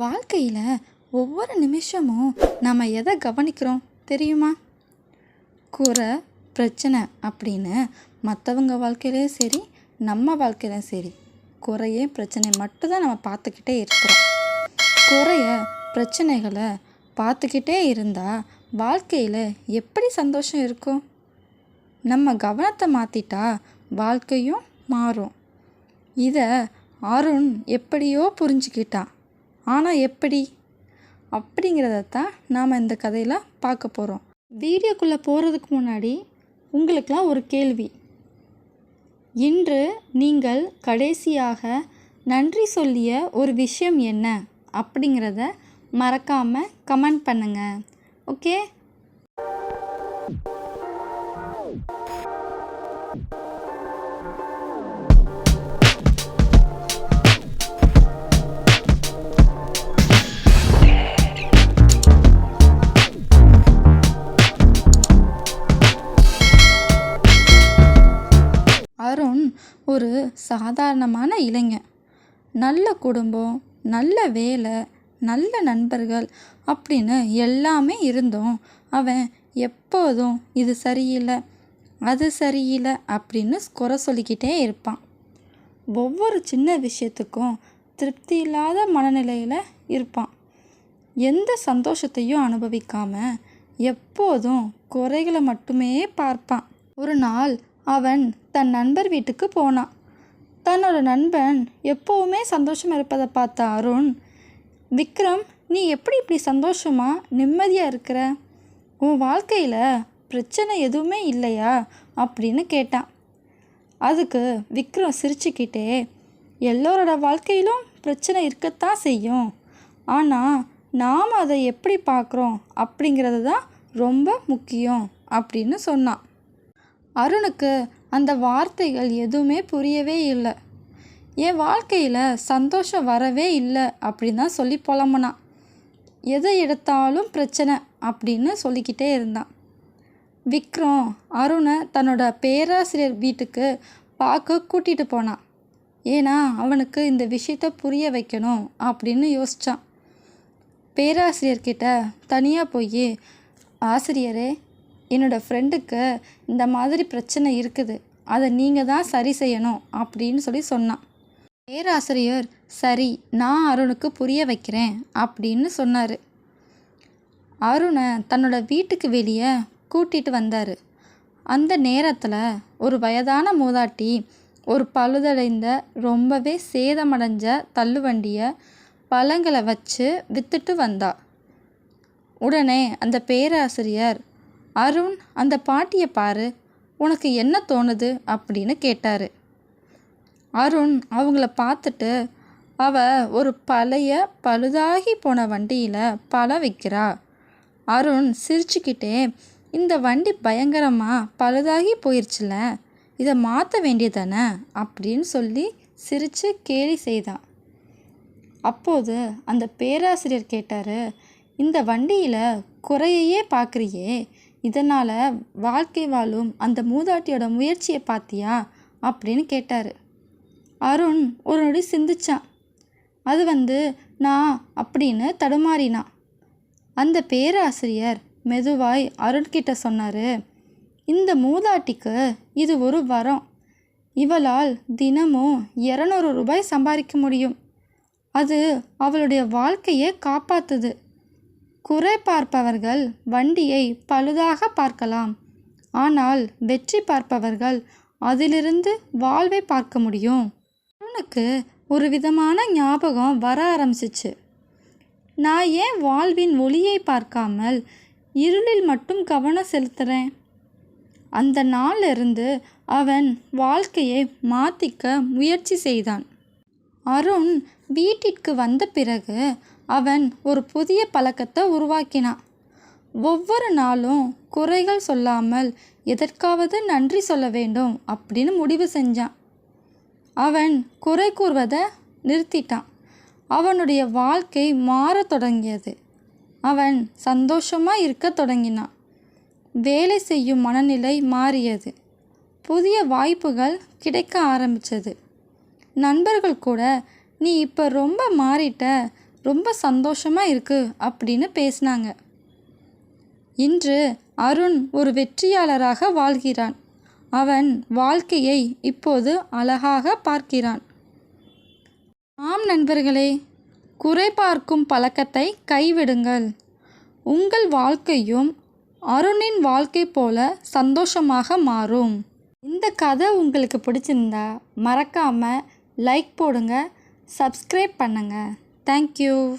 வாழ்க்கையில் ஒவ்வொரு நிமிஷமும் நம்ம எதை கவனிக்கிறோம் தெரியுமா? குறை பிரச்சனை அப்படின்னு மற்றவங்க வாழ்க்கையிலையும் சரி நம்ம வாழ்க்கையிலையும் சரி குறையே பிரச்சனை மட்டும்தான் நம்ம பார்த்துக்கிட்டே இருக்கிறோம். குறைய பிரச்சனைகளை பார்த்துக்கிட்டே இருந்தால் வாழ்க்கையில் எப்படி சந்தோஷம் இருக்கும்? நம்ம கவனத்தை மாற்றிட்டா வாழ்க்கையும் மாறும். இதை அருண் எப்படியோ புரிஞ்சுக்கிட்டான். ஆனால் எப்படி? அப்படிங்கிறத தான் நாம் இந்த கதையில் பார்க்க போகிறோம் வீடியோக்குள்ளே போகிறதுக்கு முன்னாடி உங்களுக்கெலாம் ஒரு கேள்வி. இன்று நீங்கள் கடைசியாக நன்றி சொல்லிய ஒரு விஷயம் என்ன? அப்படிங்கிறத மறக்காமல் கமெண்ட் பண்ணுங்கள் ஓகே? ஒரு சாதாரணமான இளைஞன். நல்ல குடும்பம் நல்ல வேலை நல்ல நண்பர்கள் அப்படின்னு எல்லாமே இருந்தும். அவன் எப்போதும் இது சரியில்லை அது சரியில்லை அப்படின்னு குறை சொல்லிக்கிட்டே இருப்பான். ஒவ்வொரு சின்ன விஷயத்துக்கும் திருப்தி இல்லாத மனநிலையில் இருப்பான். எந்த சந்தோஷத்தையும் அனுபவிக்காம எப்போதும் குறைகளை மட்டுமே பார்ப்பான். ஒரு நாள் அவன் தன் நண்பர் வீட்டுக்கு போனான். தன்னோட நண்பன் எப்போவுமே சந்தோஷமாக இருப்பதை பார்த்த அருண் விக்ரம் நீ எப்படி இப்படி சந்தோஷமா நிம்மதியாக இருக்கிற? உன் வாழ்க்கையில் பிரச்சனை எதுவுமே இல்லையா? அப்படின்னு கேட்டான். அதுக்கு விக்ரம் சிரிச்சுக்கிட்டே எல்லோரோட வாழ்க்கையிலும் பிரச்சனை இருக்கத்தான் செய்யும். ஆனால் நாம் அதை எப்படி பார்க்குறோம்? அப்படிங்கிறது தான் ரொம்ப முக்கியம் அப்படின்னு சொன்னான். அருணுக்கு அந்த வார்த்தைகள் எதுவுமே புரியவே இல்லை. என் வாழ்க்கையில் சந்தோஷம் வரவே இல்லை அப்படின்னு தான் சொல்லி புலம்புனான் எதை எடுத்தாலும் பிரச்சனை அப்படின்னு சொல்லிக்கிட்டே இருந்தான். விக்ரம் அருணை தன்னோட பேராசிரியர் வீட்டுக்கு பார்க்க கூட்டிகிட்டு போனான். ஏன்னா அவனுக்கு இந்த விஷயத்த புரிய வைக்கணும் அப்படின்னு யோசித்தான் பேராசிரியர்கிட்ட தனியாக போய் ஆசிரியரே என்னோடய ஃப்ரெண்டுக்கு இந்த மாதிரி பிரச்சனை இருக்குது. அதை நீங்கள் தான் சரி செய்யணும் அப்படின்னு சொல்லி சொன்னான். பேராசிரியர் சரி நான் அருணுக்கு புரிய வைக்கிறேன் அப்படின்னு சொன்னார். அருணை தன்னோட வீட்டுக்கு வெளியே கூட்டிகிட்டு வந்தார். அந்த நேரத்தில் ஒரு வயதான மூதாட்டி ஒரு பழுதடைந்த ரொம்பவே சேதமடைஞ்ச தள்ளுவண்டியை பழங்களை வச்சு வித்துட்டு வந்தா. உடனே அந்த பேராசிரியர் அருண் அந்த பாட்டியை பாரு உனக்கு என்ன தோணுது? அப்படின்னு கேட்டார். அருண் அவங்கள பார்த்துட்டு அவ ஒரு பழைய பழுதாகி போன வண்டியில் பழம் விற்கிறா அருண் சிரிச்சுக்கிட்டே இந்த வண்டி பயங்கரமாக பழுதாகி போயிடுச்சுல இதை மாற்ற வேண்டியதானே? அப்படின்னு சொல்லி சிரித்து கேலி செய்தான் அப்போது அந்த பேராசிரியர் கேட்டார் இந்த வண்டியில் குறையையே பார்க்குறியே இதனால் வாழ்க்கை வாழும் அந்த மூதாட்டியோட முயற்சியை பார்த்தியா அப்படின்னு கேட்டார். அருண் ஒரு நொடி சிந்திச்சான். அது வந்து நான் அப்படின்னு தடுமாறினான். அந்த பேராசிரியர் மெதுவாய் அருண்கிட்ட சொன்னார். இந்த மூதாட்டிக்கு இது ஒரு வரம். இவளால் தினமும் இரநூறு ரூபாய் சம்பாதிக்க முடியும். அது அவளுடைய வாழ்க்கையை காப்பாத்துது. குறை பார்ப்பவர்கள் வண்டியை பழுதாக பார்க்கலாம். ஆனால் வெற்றி பார்ப்பவர்கள் அதிலிருந்து வாழ்வை பார்க்க முடியும். அவனுக்கு ஒரு விதமான ஞாபகம் வர ஆரம்பிச்சிச்சு. நான் ஏன் வாழ்வின் ஒளியை பார்க்காமல் இருளில் மட்டும் கவனம் செலுத்துகிறேன் அந்த நாளிலிருந்து அவன் வாழ்க்கையை மாற்றிக்க முயற்சி செய்தான். அருண் வீட்டிற்கு வந்த பிறகு அவன் ஒரு புதிய பழக்கத்தை உருவாக்கினான். ஒவ்வொரு நாளும் குறைகள் சொல்லாமல் எதற்காவது நன்றி சொல்ல வேண்டும் அப்படின்னு முடிவு செஞ்சான். அவன் குறை கூறுவதை நிறுத்திட்டான். அவனுடைய வாழ்க்கை மாறத் தொடங்கியது. அவன் சந்தோஷமாக இருக்க தொடங்கினான். வேலை செய்யும் மனநிலை மாறியது. புதிய வாய்ப்புகள் கிடைக்க ஆரம்பித்தது நண்பர்கள் கூட நீ இப்போ ரொம்ப மாறிட்ட ரொம்ப சந்தோஷமாக இருக்குது அப்படின்னு பேசினாங்க. இன்று அருண் ஒரு வெற்றியாளராக வாழ்கிறான். அவன் வாழ்க்கையை இப்போது அழகாக பார்க்கிறான். ஆம் நண்பர்களே குறை பார்க்கும் பழக்கத்தை கைவிடுங்கள். உங்கள் வாழ்க்கையும் அருணின் வாழ்க்கை போல சந்தோஷமாக மாறும். இந்த கதை உங்களுக்கு பிடிச்சிருந்தா மறக்காமல் லைக் போடுங்க சப்ஸ்கிரைப் பண்ணுங்கள் Thank you.